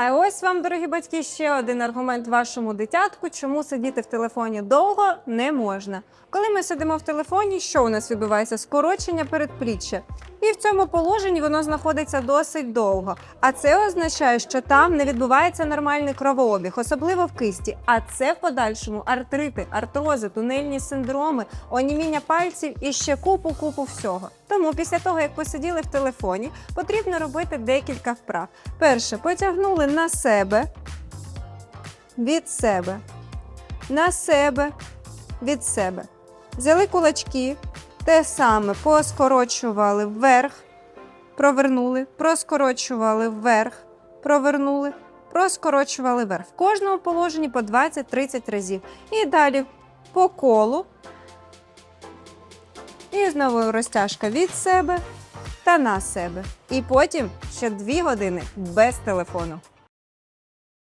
А ось вам, дорогі батьки, ще один аргумент вашому дитятку, чому сидіти в телефоні довго не можна. Коли ми сидимо в телефоні, що у нас відбувається? Скорочення передпліччя. І в цьому положенні воно знаходиться досить довго. А це означає, що там не відбувається нормальний кровообіг, особливо в кисті. А це в подальшому артрити, артрози, тунельні синдроми, оніміння пальців і ще купу купу всього. Тому після того, як посиділи в телефоні, потрібно робити декілька вправ. Перше, потягнули на себе, від себе, на себе, від себе. Взяли кулачки, те саме поскорочували вверх, провернули, проскорочували вверх, провернули, проскорочували вверх. В кожному положенні по 20-30 разів. І далі по колу. І знову розтяжка від себе та на себе. І потім ще 2 години без телефону.